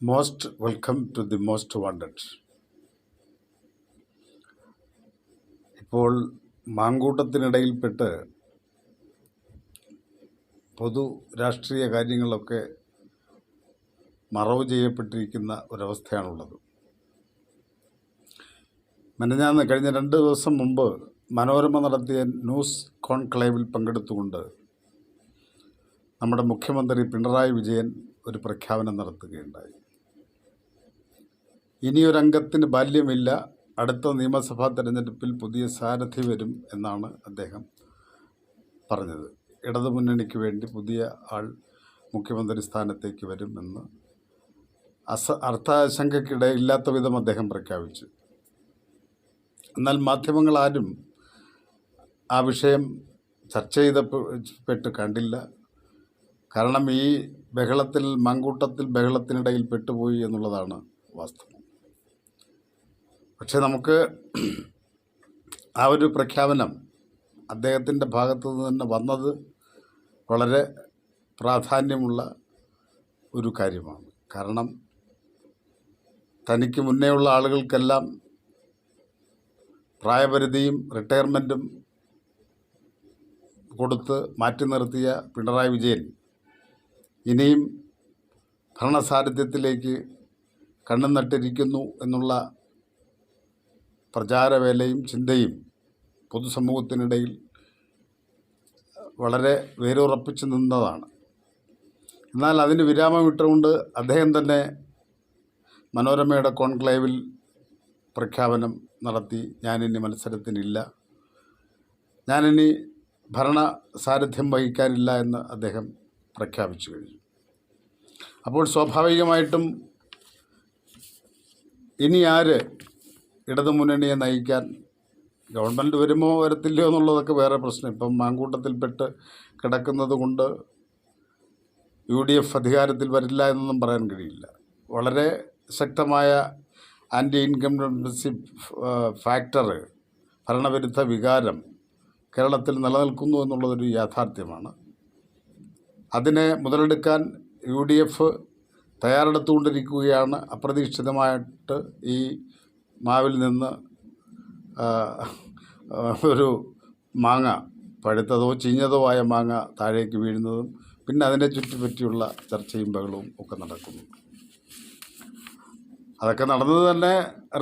Most welcome to the most wanted ഇപ്പോൾ മാങ്കൂട്ടത്തിനിടയിൽപ്പെട്ട് പൊതു രാഷ്ട്രീയ കാര്യങ്ങളൊക്കെ മറവ് ചെയ്യപ്പെട്ടിരിക്കുന്ന ഒരവസ്ഥയാണുള്ളത്. മെനഞ്ഞാന്ന് കഴിഞ്ഞ രണ്ട് ദിവസം മുമ്പ് മനോരമ നടത്തിയ ന്യൂസ് കോൺക്ലേവിൽ പങ്കെടുത്തുകൊണ്ട് നമ്മുടെ മുഖ്യമന്ത്രി പിണറായി വിജയൻ ഒരു പ്രഖ്യാപനം നടത്തുകയുണ്ടായി. ഇനിയൊരംഗത്തിന് ബാല്യമില്ല. അടുത്ത നിയമസഭാ തെരഞ്ഞെടുപ്പിൽ പുതിയ സാരഥി വരും എന്നാണ് അദ്ദേഹം പറഞ്ഞത്. ഇടതുമുന്നണിക്ക് വേണ്ടി പുതിയ ആൾ മുഖ്യമന്ത്രി സ്ഥാനത്തേക്ക് വരും എന്ന് അസ അർത്ഥാശങ്കയ്ക്കിടയില്ലാത്ത വിധം അദ്ദേഹം പ്രഖ്യാപിച്ചു. എന്നാൽ മാധ്യമങ്ങളാരും ആ വിഷയം ചർച്ച ചെയ്തപ്പെട്ട് കണ്ടില്ല. കാരണം ഈ ബഹളത്തിൽ മങ്കൂട്ടത്തിൽ ബഹളത്തിനിടയിൽ പെട്ടുപോയി എന്നുള്ളതാണ് വാസ്തവം. പക്ഷെ നമുക്ക് ആ ഒരു പ്രഖ്യാപനം അദ്ദേഹത്തിന്റെ ഭാഗത്തു നിന്ന് തന്നെ വന്നത് വളരെ പ്രാധാന്യമുള്ള ഒരു കാര്യമാണ്. കാരണം തനിക്ക് മുന്നേ ഉള്ള ആളുകൾക്കെല്ലാം പ്രായപരിധിയും റിട്ടയർമെന്റും കൊടുത്ത് മാറ്റി നിർത്തിയ പിണറായി വിജയൻ ഇനിയും ഭരണസാരഥ്യത്തിലേക്ക് കണ്ണു നട്ടിരിക്കുന്നു എന്നുള്ള പ്രചാരവേലയും ചിന്തയും പൊതുസമൂഹത്തിനിടയിൽ വളരെ വേരുറപ്പിച്ച് നിന്നതാണ്. എന്നാൽ അതിന് വിരാമം ഇട്ടുകൊണ്ട് അദ്ദേഹം തന്നെ മനോരമയുടെ കോൺക്ലേവിൽ പ്രഖ്യാപനം നടത്തി ഞാനിനി മത്സരത്തിനില്ല. ഞാനിനി ഭരണ സാരഥ്യം വഹിക്കാനില്ല എന്ന് അദ്ദേഹം പ്രഖ്യാപിച്ചു കഴിഞ്ഞു. അപ്പോൾ സ്വാഭാവികമായിട്ടും ഇനി ആര് ഇടതുമുന്നണിയെ നയിക്കാൻ ഗവൺമെന്റ് വരുമോ വരത്തില്ലയോ എന്നുള്ളതൊക്കെ വേറെ പ്രശ്നം. ഇപ്പം മാങ്കൂട്ടത്തിൽപ്പെട്ട് കിടക്കുന്നത് കൊണ്ട് യു ഡി എഫ് അധികാരത്തിൽ വരില്ല എന്നൊന്നും പറയാൻ കഴിയില്ല. വളരെ ശക്തമായ ആന്റി ഇൻകംബൻസി ഫാക്ടർ ഭരണവിരുദ്ധ വികാരം കേരളത്തിൽ നിലനിൽക്കുന്നു എന്നുള്ളതൊരു യാഥാർത്ഥ്യമാണ്. അതിനെ മുതലെടുക്കാൻ യു ഡി എഫ് തയ്യാറെടുത്തുകൊണ്ടിരിക്കുകയാണ്. അപ്രതീക്ഷിതമായിട്ട് ഈ മാവിൽ നിന്ന് ഒരു മാങ്ങ പഴുത്തതോ ചീഞ്ഞതോ ആയ മാങ്ങ താഴേക്ക് വീഴുന്നതും പിന്നെ അതിനെ ചുറ്റിപ്പറ്റിയുള്ള ചർച്ചയും ബഹളവും ഒക്കെ നടക്കുന്നു. അതൊക്കെ നടന്നത് തന്നെ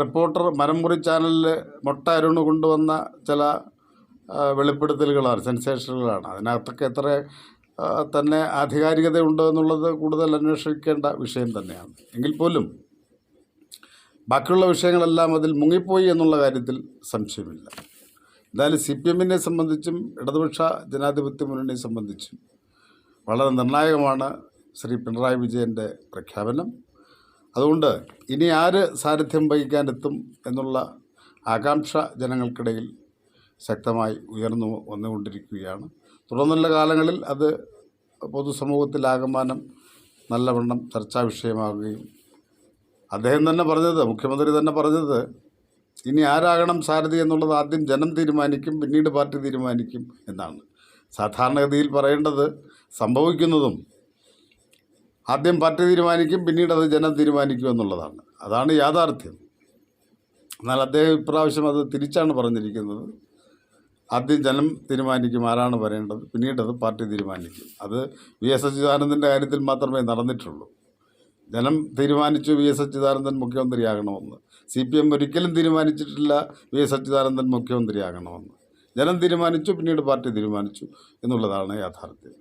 റിപ്പോർട്ടർ മരംമുറി ചാനലിൽ മൊട്ട അരുണ് കൊണ്ടുവന്ന ചില വെളിപ്പെടുത്തലുകളാണ് സെൻസേഷനുകളാണ്. അതിനകത്തൊക്കെ എത്ര തന്നെ ആധികാരികതയുണ്ടോ എന്നുള്ളത് കൂടുതൽ അന്വേഷിക്കേണ്ട വിഷയം തന്നെയാണ്. എങ്കിൽ പോലും ബാക്കിയുള്ള വിഷയങ്ങളെല്ലാം അതിൽ മുങ്ങിപ്പോയി എന്നുള്ള കാര്യത്തിൽ സംശയമില്ല. എന്തായാലും സി പി എമ്മിനെ സംബന്ധിച്ചും ഇടതുപക്ഷ ജനാധിപത്യ മുന്നണിയെ സംബന്ധിച്ചും വളരെ നിർണായകമാണ് ശ്രീ പിണറായി വിജയന്റെ പ്രഖ്യാപനം. അതുകൊണ്ട് ഇനി ആര് സാരഥ്യം വഹിക്കാനെത്തും എന്നുള്ള ആകാംക്ഷ ജനങ്ങൾക്കിടയിൽ ശക്തമായി ഉയർന്നു വന്നുകൊണ്ടിരിക്കുകയാണ്. തുടർന്നുള്ള കാലങ്ങളിൽ അത് പൊതുസമൂഹത്തിലാകമാനം നല്ലവണ്ണം ചർച്ചാ വിഷയമാകുകയും അദ്ദേഹം തന്നെ പറഞ്ഞത് മുഖ്യമന്ത്രി തന്നെ പറഞ്ഞത് ഇനി ആരാകണം സാരഥി എന്നുള്ളത് ആദ്യം ജനം തീരുമാനിക്കും പിന്നീട് പാർട്ടി തീരുമാനിക്കും എന്നാണ്. സാധാരണഗതിയിൽ പറയേണ്ടത് സംഭവിക്കുന്നതും ആദ്യം പാർട്ടി തീരുമാനിക്കും പിന്നീട് അത് ജനം തീരുമാനിക്കും എന്നുള്ളതാണ്. അതാണ് യാഥാർത്ഥ്യം. എന്നാൽ അദ്ദേഹം ഇപ്രാവശ്യം അത് തിരിച്ചാണ് പറഞ്ഞിരിക്കുന്നത്. ആദ്യം ജനം തീരുമാനിക്കും ആരാണ് വരേണ്ടത് പിന്നീട് അത് പാർട്ടി തീരുമാനിക്കും. അത് വി എസ് അച്യുതാനന്ദന്റെ കാര്യത്തിൽ മാത്രമേ നടന്നിട്ടുള്ളൂ. ജനം തീരുമാനിച്ചു വി എസ് അച്യുതാനന്ദൻ മുഖ്യമന്ത്രിയാകണമെന്ന്. സി പി എം ഒരിക്കലും തീരുമാനിച്ചിട്ടില്ല വി എസ് അച്യുതാനന്ദൻ മുഖ്യമന്ത്രിയാകണമെന്ന്. ജനം തീരുമാനിച്ചു പിന്നീട് പാർട്ടി തീരുമാനിച്ചു എന്നുള്ളതാണ് യാഥാർത്ഥ്യം.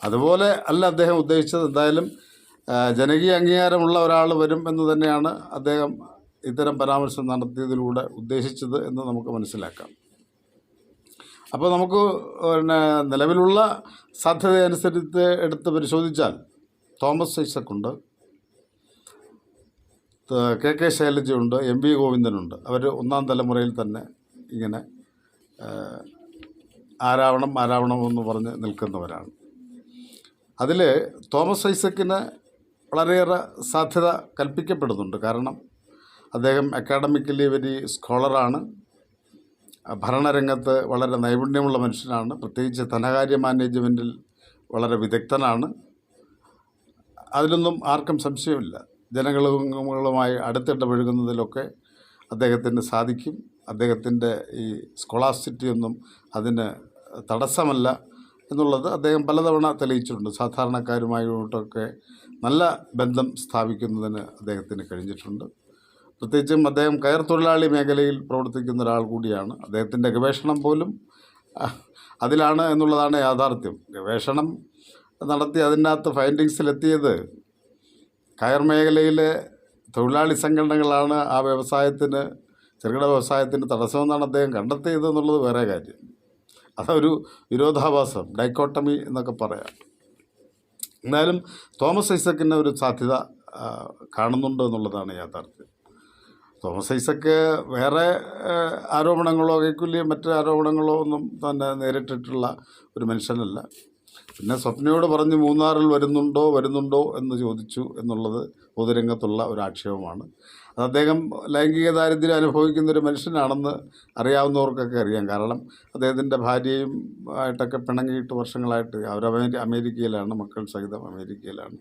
അതുപോലെ അല്ല അദ്ദേഹം ഉദ്ദേശിച്ചത് എന്തായാലും ജനകീയ അംഗീകാരമുള്ള ഒരാൾ വരും എന്ന് തന്നെയാണ് അദ്ദേഹം ഇത്തരം പരാമർശം നടത്തിയതിലൂടെ ഉദ്ദേശിച്ചത് എന്ന് നമുക്ക് മനസ്സിലാക്കാം. അപ്പോൾ നമുക്ക് പിന്നെ നിലവിലുള്ള സാധ്യതയനുസരിച്ച് എടുത്ത് പരിശോധിച്ചാൽ തോമസ് ഐസക്കുണ്ട് കെ കെ ശൈലജയുണ്ട് എം വി ഗോവിന്ദനുണ്ട് അവർ ഒന്നാം തലമുറയിൽ തന്നെ ഇങ്ങനെ ആരാവണം ആരാവണം എന്ന് പറഞ്ഞ് നിൽക്കുന്നവരാണ്. അതിൽ തോമസ് ഐസക്കിന് വളരെയേറെ സാധ്യത കൽപ്പിക്കപ്പെടുന്നുണ്ട്. കാരണം അദ്ദേഹം അക്കാഡമിക്കലി വെരി സ്കോളറാണ് ഭരണരംഗത്ത് വളരെ നൈപുണ്യമുള്ള മനുഷ്യനാണ്. പ്രത്യേകിച്ച് ധനകാര്യ മാനേജ്മെന്റിൽ വളരെ വിദഗ്ധനാണ്. അതിലൊന്നും ആർക്കും സംശയമില്ല. ജനങ്ങളുമായി അടുത്തിടപഴകുന്നതിലൊക്കെ അദ്ദേഹത്തിന് സാധിക്കും. അദ്ദേഹത്തിന്റെ ഈ സ്കോളാസിറ്റി ഒന്നും അതിന് തടസ്സമല്ല എന്നുള്ളത് അദ്ദേഹം പലതവണ തെളിയിച്ചിട്ടുണ്ട്. സാധാരണക്കാരുമായിട്ടൊക്കെ നല്ല ബന്ധം സ്ഥാപിക്കുന്നതിന് അദ്ദേഹത്തിന് കഴിഞ്ഞിട്ടുണ്ട്. പ്രത്യേകിച്ചും അദ്ദേഹം കയർ തൊഴിലാളി മേഖലയിൽ പ്രവർത്തിക്കുന്ന ഒരാൾ കൂടിയാണ്. അദ്ദേഹത്തിന്റെ ഗവേഷണം പോലും അതിലാണ് എന്നുള്ളതാണ് യാഥാർത്ഥ്യം. ഗവേഷണം നടത്തി അതിനകത്ത് ഫൈൻഡിങ്സിലെത്തിയത് കയർ മേഖലയിലെ തൊഴിലാളി സംഘടനകളാണ് ആ വ്യവസായത്തിന് ചെറുകിട വ്യവസായത്തിന് തടസ്സമെന്നാണ് അദ്ദേഹം കണ്ടെത്തിയത് എന്നുള്ളത് വേറെ കാര്യം. അതൊരു വിരോധാഭാസം ഡൈക്കോട്ടമി എന്നൊക്കെ പറയാം. എന്നാലും തോമസ് ഐസക്കിന് ഒരു സാധ്യത കാണുന്നുണ്ട് എന്നുള്ളതാണ് യാഥാർത്ഥ്യം. തോമസ് ഐസക്ക് വേറെ ആരോപണങ്ങളോ കൈക്കുല്യം മറ്റ് ആരോപണങ്ങളോ ഒന്നും തന്നെ നേരിട്ടിട്ടുള്ള ഒരു മനുഷ്യനല്ല. പിന്നെ സ്വപ്നയോട് പറഞ്ഞ് മൂന്നാറിൽ വരുന്നുണ്ടോ വരുന്നുണ്ടോ എന്ന് ചോദിച്ചു എന്നുള്ളത് പൊതുരംഗത്തുള്ള ഒരു ആക്ഷേപമാണ്. അത് അദ്ദേഹം ലൈംഗിക ദാരിദ്ര്യം അനുഭവിക്കുന്ന ഒരു മനുഷ്യനാണെന്ന് അറിയാവുന്നവർക്കൊക്കെ അറിയാം. കാരണം അദ്ദേഹത്തിന്റെ ഭാര്യയും ആയിട്ടൊക്കെ പിണങ്ങിയിട്ട് വർഷങ്ങളായിട്ട് അവർ അമേരി അമേരിക്കയിലാണ് മക്കൾ സഹിതം അമേരിക്കയിലാണ്.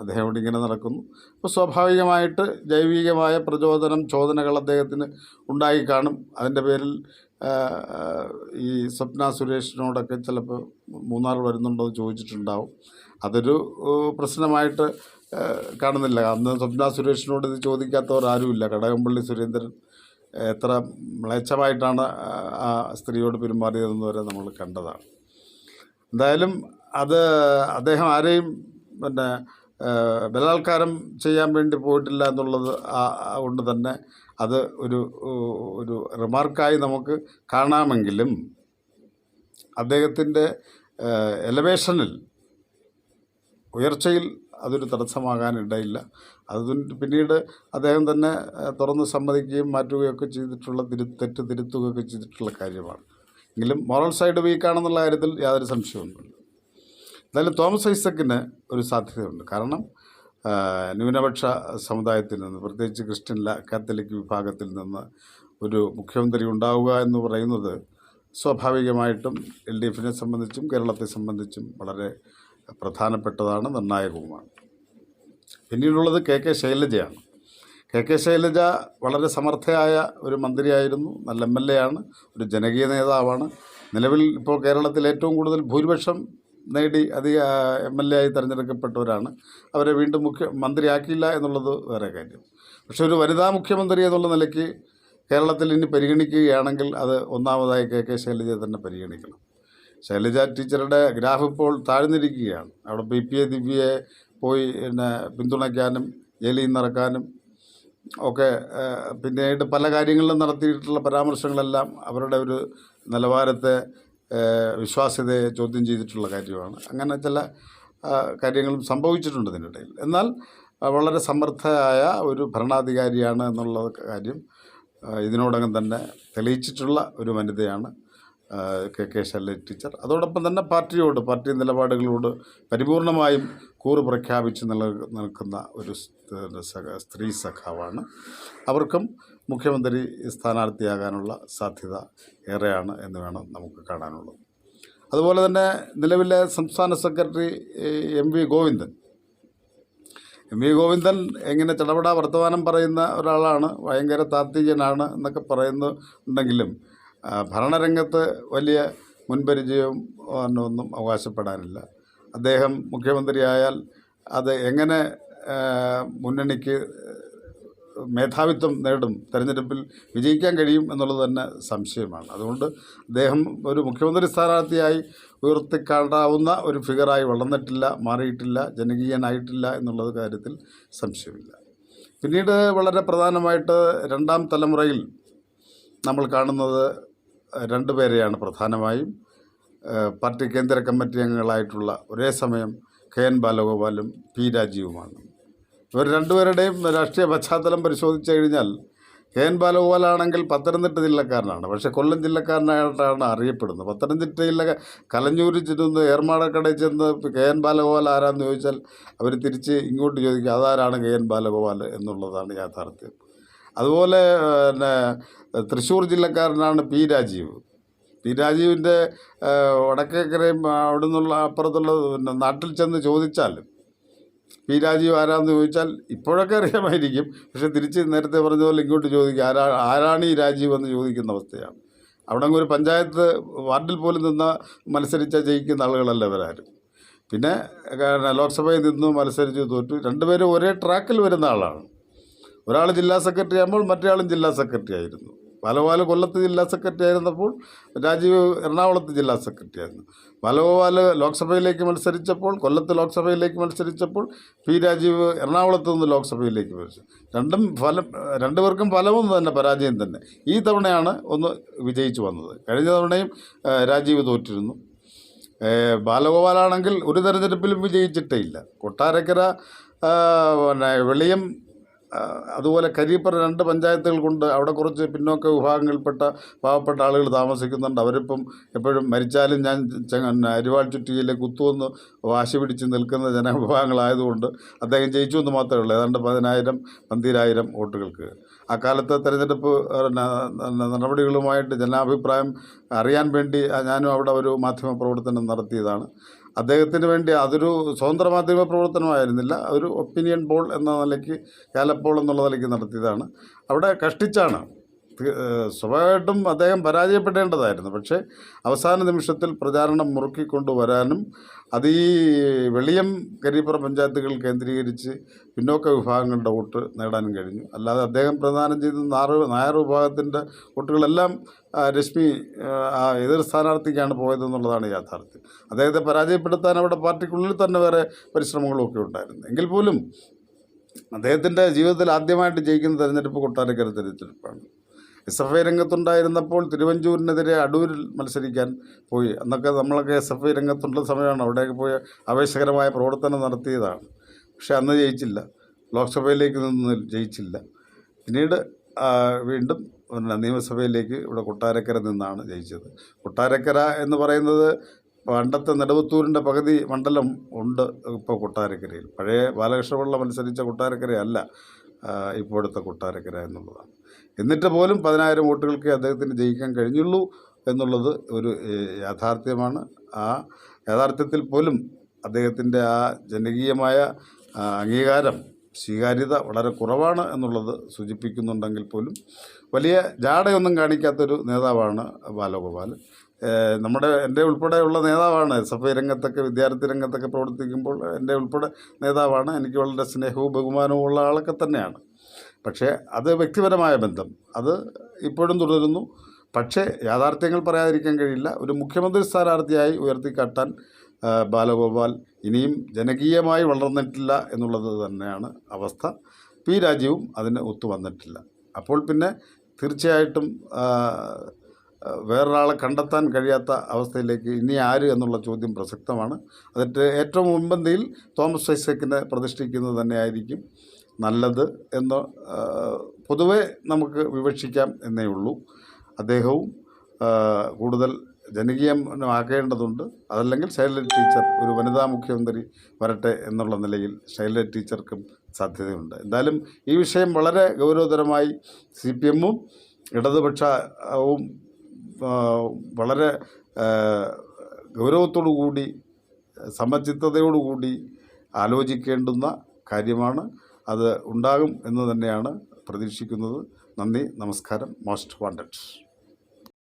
അദ്ദേഹം ഇവിടെ ഇങ്ങനെ നടക്കുന്നു. അപ്പോൾ സ്വാഭാവികമായിട്ട് ജൈവികമായ പ്രചോദനം ചോദനകൾ അദ്ദേഹത്തിന് ഉണ്ടായി കാണും. അതിന്റെ പേരിൽ ഈ സ്വപ്ന സുരേഷിനോടൊക്കെ ചിലപ്പോൾ മൂന്നാർ വരുന്നുണ്ടോ എന്ന് ചോദിച്ചിട്ടുണ്ടാവും. അതൊരു പ്രശ്നമായിട്ട് കാണുന്നില്ല. അന്ന് സ്വപ്ന സുരേഷിനോട് ഇത് ചോദിക്കാത്തവർ ആരുമില്ല. കടകംപള്ളി സുരേന്ദ്രൻ എത്ര മ്ലേച്ഛമായിട്ടാണ് ആ- സ്ത്രീയോട് പെരുമാറിയതെന്ന് വരെ നമ്മൾ കണ്ടതാണ്. എന്തായാലും അത് അദ്ദേഹം ആരെയും പിന്നെ ബലാത്കാരം ചെയ്യാൻ വേണ്ടി പോയിട്ടില്ല എന്നുള്ളത് കൊണ്ട് തന്നെ അത് ഒരു ഒരു റിമാർക്കായി നമുക്ക് കാണാമെങ്കിലും അദ്ദേഹത്തിന്റെ എലവേഷനിൽ ഉയർച്ചയിൽ അതൊരു തടസ്സമാകാനിടയില്ല അതിന് പിന്നീട് അദ്ദേഹം തന്നെ തുറന്ന് സമ്മതിക്കുകയും മാറ്റുകയൊക്കെ ചെയ്തിട്ടുള്ള തിരു തെറ്റ് തിരുത്തുകയൊക്കെ ചെയ്തിട്ടുള്ള കാര്യമാണ്. എങ്കിലും മോറൽ സൈഡ് വീക്കാണെന്നുള്ള കാര്യത്തിൽ യാതൊരു സംശയവുമില്ല. എന്തായാലും തോമസ് ഐസക്കിന് ഒരു സാധ്യതയുണ്ട്. കാരണം ന്യൂനപക്ഷ സമുദായത്തിൽ നിന്ന് പ്രത്യേകിച്ച് ക്രിസ്ത്യൻ കാത്തലിക് വിഭാഗത്തിൽ നിന്ന് ഒരു മുഖ്യമന്ത്രി ഉണ്ടാവുക എന്ന് പറയുന്നത് സ്വാഭാവികമായിട്ടും എൽ ഡി എഫിനെ സംബന്ധിച്ചും കേരളത്തെ സംബന്ധിച്ചും വളരെ പ്രധാനപ്പെട്ടതാണ് നിർണായകവുമാണ്. പിന്നീടുള്ളത് കെ കെ ശൈലജയാണ്. കെ കെ ശൈലജ വളരെ സമർത്ഥയായ ഒരു മന്ത്രിയായിരുന്നു നല്ല എം എൽ എ ആണ് ഒരു ജനകീയ നേതാവാണ്. നിലവിൽ ഇപ്പോൾ കേരളത്തിൽ ഏറ്റവും കൂടുതൽ ഭൂരിപക്ഷം നേടി അധിക എം എൽ എ ആയി തിരഞ്ഞെടുക്കപ്പെട്ടവരാണ്. അവരെ വീണ്ടും മുഖ്യ മന്ത്രിയാക്കിയില്ല എന്നുള്ളത് വേറെ കാര്യം. പക്ഷെ ഒരു വനിതാ മുഖ്യമന്ത്രി എന്നുള്ള നിലയ്ക്ക് കേരളത്തിൽ ഇനി പരിഗണിക്കുകയാണെങ്കിൽ അത് ഒന്നാമതായി കെ കെ ശൈലജയെ തന്നെ പരിഗണിക്കണം. ശൈലജ ടീച്ചറുടെ ഗ്രാഫ് ഇപ്പോൾ താഴ്ന്നിരിക്കുകയാണ്. അവിടെ പി പി എ ദിവ്യയെ പോയി പിന്നെ പിന്തുണയ്ക്കാനും ജയിലിൽ നിറക്കാനും ഒക്കെ പിന്നീട് പല കാര്യങ്ങളിലും നടത്തിയിട്ടുള്ള പരാമർശങ്ങളെല്ലാം അവരുടെ ഒരു നിലവാരത്തെ വിശ്വാസ്യതയെ ചോദ്യം ചെയ്തിട്ടുള്ള കാര്യമാണ്. അങ്ങനെ ചില കാര്യങ്ങളും സംഭവിച്ചിട്ടുണ്ട് ഇതിനിടയിൽ എന്നാൽ വളരെ സമർത്ഥയായ ഒരു ഭരണാധികാരിയാണ് എന്നുള്ള കാര്യം ഇതിനോടകം തന്നെ തെളിയിച്ചിട്ടുള്ള ഒരു വനിതയാണ് കെ കെ ശൈലജ ടീച്ചർ. അതോടൊപ്പം തന്നെ പാർട്ടിയോട് പാർട്ടി നിലപാടുകളോട് പരിപൂർണമായും കൂറ് പ്രഖ്യാപിച്ച് നില നിൽക്കുന്ന ഒരു സ്ത്രീ സഖാവാണ്. അവർക്കും മുഖ്യമന്ത്രി സ്ഥാനാർത്ഥിയാകാനുള്ള സാധ്യത ഏറെയാണ് എന്ന് വേണം നമുക്ക് കാണാനുള്ളത്. അതുപോലെ തന്നെ നിലവിലെ സംസ്ഥാന secretary M V Govindan. M V Govindan എങ്ങനെ ചടപട വർത്തമാനം പറയുന്ന ഒരാളാണ് ഭയങ്കര താത്വികനാണ് എന്നൊക്കെ പറയുന്നുണ്ടെങ്കിലും ഭരണരംഗത്ത് വലിയ മുൻപരിചയവും ഒന്നും അവകാശപ്പെടാനില്ല. അദ്ദേഹം മുഖ്യമന്ത്രിയായാൽ അത് എങ്ങനെ മുന്നണിക്ക് മേധാവിത്വം നേടും തെരഞ്ഞെടുപ്പിൽ വിജയിക്കാൻ കഴിയും എന്നുള്ളത് തന്നെ സംശയമാണ്. അതുകൊണ്ട് അദ്ദേഹം ഒരു മുഖ്യമന്ത്രി സ്ഥാനാർത്ഥിയായി ഉയർത്തിക്കാണ്ടാവുന്ന ഒരു ഫിഗറായി വളർന്നിട്ടില്ല മാറിയിട്ടില്ല ജനകീയനായിട്ടില്ല എന്നുള്ളത് കാര്യത്തിൽ സംശയമില്ല. പിന്നീട് വളരെ പ്രധാനമായിട്ട് രണ്ടാം തലമുറയിൽ നമ്മൾ കാണുന്നത് രണ്ടു പേരെയാണ് പ്രധാനമായും. പാർട്ടി കേന്ദ്ര കമ്മിറ്റി അംഗങ്ങളായിട്ടുള്ള ഒരേ സമയം കെ എൻ ബാലഗോപാലും പി രാജീവുമാണ്. ഇവർ രണ്ടുപേരുടെയും രാഷ്ട്രീയ പശ്ചാത്തലം പരിശോധിച്ചു കഴിഞ്ഞാൽ കെ എൻ ബാലഗോപാലാണെങ്കിൽ പത്തനംതിട്ട ജില്ലക്കാരനാണ്. പക്ഷേ കൊല്ലം ജില്ലക്കാരനായിട്ടാണ് അറിയപ്പെടുന്നത്. പത്തനംതിട്ടയിലെ കലഞ്ഞൂരിൽ ചെന്ന് ഏർമാടക്കടയിൽ ചെന്ന് കെ എൻ ബാലഗോപാൽ ആരാന്ന് ചോദിച്ചാൽ അവർ തിരിച്ച് ഇങ്ങോട്ട് ചോദിക്കും അതാരാണ് കെ എൻ ബാലഗോപാൽ? എന്നുള്ളതാണ് യാഥാർത്ഥ്യം. അതുപോലെ പിന്നെ തൃശ്ശൂർ ജില്ലക്കാരനാണ് പി രാജീവ്. പി രാജീവിന്റെ വടക്കേക്കരയും അവിടെ നിന്നുള്ള അപ്പുറത്തുള്ള നാട്ടിൽ ചെന്ന് ചോദിച്ചാൽ പി രാജീവ് ആരാന്ന് ചോദിച്ചാൽ ഇപ്പോഴൊക്കെ അറിയാമായിരിക്കും. പക്ഷേ തിരിച്ച് നേരത്തെ പറഞ്ഞ പോലെ ഇങ്ങോട്ട് ചോദിക്കുക ആരാ ആരാണ് ഈ രാജീവ് എന്ന് ചോദിക്കുന്ന അവസ്ഥയാണ്. അവിടെ ഒരു പഞ്ചായത്ത് വാർഡിൽ പോലും നിന്ന് മത്സരിച്ച ജയിക്കുന്ന ആളുകളല്ല ഇവരാരും. പിന്നെ ലോക്സഭയിൽ നിന്ന് മത്സരിച്ച് തോറ്റു. രണ്ടുപേരും ഒരേ ട്രാക്കിൽ വരുന്ന ആളാണ്. ഒരാൾ ജില്ലാ സെക്രട്ടറി ആകുമ്പോൾ മറ്റേ ജില്ലാ സെക്രട്ടറി ആയിരുന്നു. ബാലഗോപാൽ കൊല്ലത്ത് ജില്ലാ സെക്രട്ടറി ആയിരുന്നപ്പോൾ രാജീവ് എറണാകുളത്ത് ജില്ലാ സെക്രട്ടറി ആയിരുന്നു. ബാലഗോപാൽ ലോക്സഭയിലേക്ക് മത്സരിച്ചപ്പോൾ കൊല്ലത്ത് ലോക്സഭയിലേക്ക് മത്സരിച്ചപ്പോൾ പി രാജീവ് എറണാകുളത്ത് നിന്ന് ലോക്സഭയിലേക്ക് മത്സരിച്ചു. രണ്ടും ഫലം രണ്ടുപേർക്കും ഫലവും തന്നെ പരാജയം തന്നെ. ഈ തവണയാണ് ഒന്ന് വിജയിച്ചു വന്നത്. കഴിഞ്ഞ തവണയും രാജീവ് തോറ്റിരുന്നു. ബാലഗോപാലാണെങ്കിൽ ഒരു തെരഞ്ഞെടുപ്പിലും വിജയിച്ചിട്ടേ ഇല്ല. കൊട്ടാരക്കര പിന്നെ വെളിയം അതുപോലെ കരിപ്പറ രണ്ട് പഞ്ചായത്തുകൾ കൊണ്ട് അവിടെ കുറച്ച് പിന്നോക്ക വിഭാഗങ്ങളിൽപ്പെട്ട പാവപ്പെട്ട ആളുകൾ താമസിക്കുന്നുണ്ട്. അവരിപ്പം എപ്പോഴും മരിച്ചാലും ഞാൻ അരിവാൾ ചുറ്റിയിലെ കുത്തുവെന്ന് വാശി പിടിച്ച് നിൽക്കുന്ന ജനവിഭാഗങ്ങളായതുകൊണ്ട് അദ്ദേഹം ജയിച്ചു എന്ന് മാത്രമേ ഉള്ളൂ. ഏതാണ്ട് പതിനായിരം പന്തിരായിരം വോട്ടുകൾക്ക്. ആ കാലത്തെ തെരഞ്ഞെടുപ്പ് നടപടികളുമായിട്ട് ജനാഭിപ്രായം അറിയാൻ വേണ്ടി ഞാനും അവിടെ ഒരു മാധ്യമ പ്രവർത്തനം നടത്തിയതാണ്. അദ്ദേഹത്തിന് വേണ്ടി അതൊരു സ്വതന്ത്ര മാധ്യമ പ്രവർത്തനമായിരുന്നില്ല. ഒരു ഒപ്പീനിയൻ പോൾ എന്ന നിലയ്ക്ക് കാലപ്പോൾ എന്നുള്ള നിലയ്ക്ക് നടത്തിയതാണ്. അവിടെ കഷ്ടിച്ചാണ് സ്വാഭാവികമായിട്ടും അദ്ദേഹം പരാജയപ്പെടേണ്ടതായിരുന്നു. പക്ഷേ അവസാന നിമിഷത്തിൽ പ്രചാരണം മുറുക്കിക്കൊണ്ടുവരാനും അത് ഈ വെളിയം കരിപ്പുറ പഞ്ചായത്തുകൾ കേന്ദ്രീകരിച്ച് പിന്നോക്ക വിഭാഗങ്ങളുടെ വോട്ട് നേടാനും കഴിഞ്ഞു. അല്ലാതെ അദ്ദേഹം പ്രദാനം ചെയ്ത നാറ് നായർ വിഭാഗത്തിന്റെ വോട്ടുകളെല്ലാം രശ്മി എതിർ സ്ഥാനാർത്ഥിക്കാണ് പോയതെന്നുള്ളതാണ് യാഥാർത്ഥ്യം. അദ്ദേഹത്തെ പരാജയപ്പെടുത്താൻ അവിടെ പാർട്ടിക്കുള്ളിൽ തന്നെ വേറെ പരിശ്രമങ്ങളൊക്കെ ഉണ്ടായിരുന്നു. എങ്കിൽ പോലും അദ്ദേഹത്തിന്റെ ജീവിതത്തിൽ ആദ്യമായിട്ട് ജയിക്കുന്ന തെരഞ്ഞെടുപ്പ് കൊട്ടാരക്കര തെരഞ്ഞെടുപ്പാണ്. എസ് എഫ് ഐ രംഗത്തുണ്ടായിരുന്നപ്പോൾ തിരുവഞ്ചൂരിനെതിരെ അടൂരിൽ മത്സരിക്കാൻ പോയി. അന്നൊക്കെ നമ്മളൊക്കെ എസ് എഫ് ഐ രംഗത്തുള്ള സമയമാണ്. അവിടെയൊക്കെ പോയി ആവേശകരമായ പ്രവർത്തനം നടത്തിയതാണ്. പക്ഷെ അന്ന് ജയിച്ചില്ല. ലോക്സഭയിലേക്ക് നിന്ന് ജയിച്ചില്ല. പിന്നീട് വീണ്ടും പിന്നെ നിയമസഭയിലേക്ക് ഇവിടെ കൊട്ടാരക്കര നിന്നാണ് ജയിച്ചത്. കൊട്ടാരക്കര എന്ന് പറയുന്നത് പണ്ടത്തെ നെടുവത്തൂരിന്റെ പകുതി മണ്ഡലം ഉണ്ട് ഇപ്പോൾ കൊട്ടാരക്കരയിൽ. പഴയ ബാലകൃഷ്ണപിള്ള മത്സരിച്ച കൊട്ടാരക്കരയല്ല ഇപ്പോഴത്തെ കൊട്ടാരക്കര എന്നുള്ളതാണ്. എന്നിട്ട് പോലും പതിനായിരം വോട്ടുകൾക്ക് അദ്ദേഹത്തിന് ജയിക്കാൻ കഴിഞ്ഞുള്ളൂ എന്നുള്ളത് ഒരു യാഥാർത്ഥ്യമാണ്. ആ യാഥാർത്ഥ്യത്തിൽ പോലും അദ്ദേഹത്തിന്റെ ആ ജനകീയമായ അംഗീകാരം സ്വീകാര്യത വളരെ കുറവാണ് എന്നുള്ളത് സൂചിപ്പിക്കുന്നുണ്ടെങ്കിൽ പോലും വലിയ ജാടയൊന്നും കാണിക്കാത്തൊരു നേതാവാണ് ബാലഗോപാൽ. നമ്മുടെ എന്റെ ഉൾപ്പെടെയുള്ള നേതാവാണ് എസ് എഫ് ഐ രംഗത്തൊക്കെ വിദ്യാർത്ഥി രംഗത്തൊക്കെ പ്രവർത്തിക്കുമ്പോൾ എന്റെ ഉൾപ്പെടെ നേതാവാണ്. എനിക്ക് വളരെ സ്നേഹവും ബഹുമാനവും ഉള്ള ആളൊക്കെ തന്നെയാണ്. പക്ഷേ അത് വ്യക്തിപരമായ ബന്ധം. അത് ഇപ്പോഴും തുടരുന്നു. പക്ഷേ യാഥാർത്ഥ്യങ്ങൾ പറയാതിരിക്കാൻ കഴിയില്ല. ഒരു മുഖ്യമന്ത്രി സ്ഥാനാർത്ഥിയായി ഉയർത്തിക്കാട്ടാൻ ബാലഗോപാൽ ഇനിയും ജനകീയമായി വളർന്നിട്ടില്ല എന്നുള്ളത് തന്നെയാണ് അവസ്ഥ. പി രാജീവും അതിന് ഒത്തുവന്നിട്ടില്ല. അപ്പോൾ പിന്നെ തീർച്ചയായിട്ടും വേറൊരാളെ കണ്ടെത്താൻ കഴിയാത്ത അവസ്ഥയിലേക്ക് ഇനി ആര് എന്നുള്ള ചോദ്യം പ്രസക്തമാണ്. അതിന്റെ ഏറ്റവും മുൻപന്തിയിൽ തോമസ് ഐസക്കിനെ പ്രതിഷ്ഠിക്കുന്നത് തന്നെയായിരിക്കും. നല്ലത് എന്ന് പൊതുവെ നമുക്ക് വിവക്ഷിക്കാം എന്നേ ഉള്ളൂ. അദ്ദേഹവും കൂടുതൽ ജനകീയമാക്കേണ്ടതുണ്ട്. അതല്ലെങ്കിൽ ശൈലജ ടീച്ചർ ഒരു വനിതാ മുഖ്യമന്ത്രി വരട്ടെ എന്നുള്ള നിലയിൽ ശൈലജ ടീച്ചർക്കും സാധ്യതയുണ്ട്. എന്തായാലും ഈ വിഷയം വളരെ ഗൗരവതരമായി സി പി എമ്മും ഇടതുപക്ഷവും വളരെ ഗൗരവത്തോടു കൂടി സമചിത്തതയോടുകൂടി ആലോചിക്കേണ്ടുന്ന കാര്യമാണ്. അത് ഉണ്ടാകും എന്ന് തന്നെയാണ് പ്രതീക്ഷിക്കുന്നത്. നന്ദി നമസ്കാരം മോസ്റ്റ് വാണ്ടഡ്.